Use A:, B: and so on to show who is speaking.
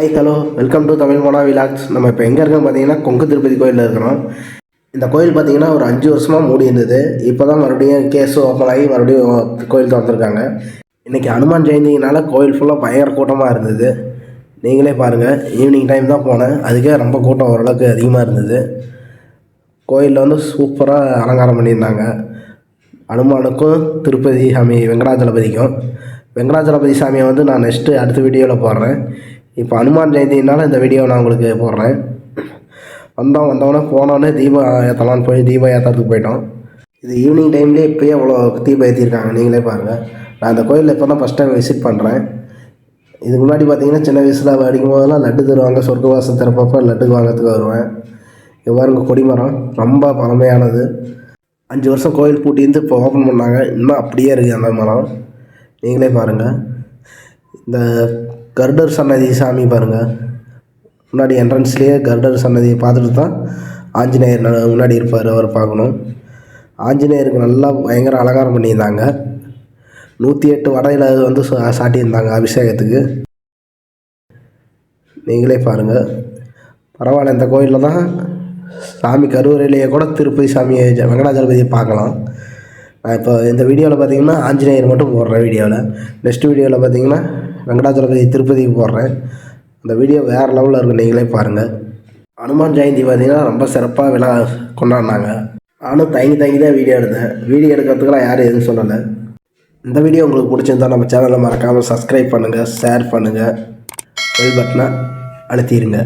A: Hi hello welcome to Tamil Mona vlogs நம்ம இப்போ எங்கே இருக்கோம் பார்த்தீங்கன்னா கொங்கு திருப்பதி கோயிலில் இருக்கிறோம். இந்த கோயில் பார்த்தீங்கன்னா ஒரு அஞ்சு வருஷமாக மூடி இருந்தது. இப்போ தான் மறுபடியும் கேஸ் ஓப்பன் ஆகி மறுபடியும் கோயில் திறந்துருக்காங்க. இன்றைக்கி ஹனுமான் ஜெயந்தினால கோயில் ஃபுல்லாக பயங்கர கூட்டமாக இருந்தது. நீங்களே பாருங்கள் ஈவினிங் டைம் தான் போனேன். அதுக்கே ரொம்ப கூட்டம் ஓரளவுக்கு அதிகமாக இருந்தது. கோயிலில் வந்து சூப்பராக அலங்காரம் பண்ணியிருந்தாங்க. அனுமானுக்கும் திருப்பதி சாமி வெங்கடாஜலபதிக்கும். வெங்கடாஜலபதி சாமியை வந்து நான் நெக்ஸ்ட்டு அடுத்த வீடியோவில் போடுறேன். இப்போ அனுமான் ஜெயந்தினால இந்த வீடியோ நான் உங்களுக்கு போடுறேன். வந்தோம் வந்தவொடனே போனோடனே தீபம் ஏற்றலான்னு போய் தீபம் ஏற்றுறதுக்கு போயிட்டோம். இது ஈவினிங் டைம்லேயே இப்போயே அவ்வளோ தீபம் ஏற்றிருக்காங்க நீங்களே பாருங்கள் நான் அந்த கோயிலில் இப்போ தான் ஃபஸ்ட் டைம் விசிட் பண்ணுறேன் இதுக்கு முன்னாடி பார்த்தீங்கன்னா சின்ன வயசில் அடிக்கும் போதெல்லாம் லட்டு தருவாங்க. சொர்க்கவாசம் திறப்பப்போ லட்டு வாங்கிறதுக்கு வருவேன். இங்க கொடிமரம். ரொம்ப பழமையானது. அஞ்சு வருஷம் கோயில் பூட்டியிருந்து இப்போ ஓப்பன் பண்ணாங்க. இன்னும் அப்படியே இருக்குது அந்த மரம். நீங்களே பாருங்கள் இந்த கருடர் சன்னதி சாமி பாருங்கள் முன்னாடி என்ட்ரன்ஸ்லேயே கருடர் சன்னதியை பார்த்துட்டு தான் ஆஞ்சநேயர் முன்னாடி இருப்பார் அவர் பார்க்கணும். ஆஞ்சநேயருக்கு நல்லா பயங்கர அலங்காரம் பண்ணியிருந்தாங்க. நூற்றி எட்டு வடையில் வந்து சா- சாட்டியிருந்தாங்க அபிஷேகத்துக்கு. நீங்களே பாருங்கள் பரவாயில்ல இந்த கோயிலில் தான் சாமி கருவறையிலேயே கூட திருப்பதி சாமியை வெங்கடாஜலபதியை பார்க்கலாம். நான் இப்போ இந்த வீடியோவில் பார்த்தீங்கன்னா ஆஞ்சநேயர் மட்டும் போடுறேன் வீடியோவில் நெக்ஸ்ட் வீடியோவில் பார்த்தீங்கன்னா வெங்கடாச்சலபதி திருப்பதிக்கு போடுறேன். அந்த வீடியோ வேறு லெவலில் இருக்கும் நீங்களே பாருங்கள் அனுமான் ஜெயந்தி பார்த்தீங்கன்னா ரொம்ப சிறப்பாக விழா கொண்டாடினாங்க. நானும் தயங்கி தயங்கி தான் வீடியோ எடுத்தேன். வீடியோ எடுக்கிறதுக்கெல்லாம் யாரும் எதுவும் சொல்லலை. இந்த வீடியோ உங்களுக்கு பிடிச்சிருந்தா நம்ம சேனலை மறக்காமல் சப்ஸ்கிரைப் பண்ணுங்கள் ஷேர் பண்ணுங்கள் பெல் பட்டனை அழுத்திடுங்க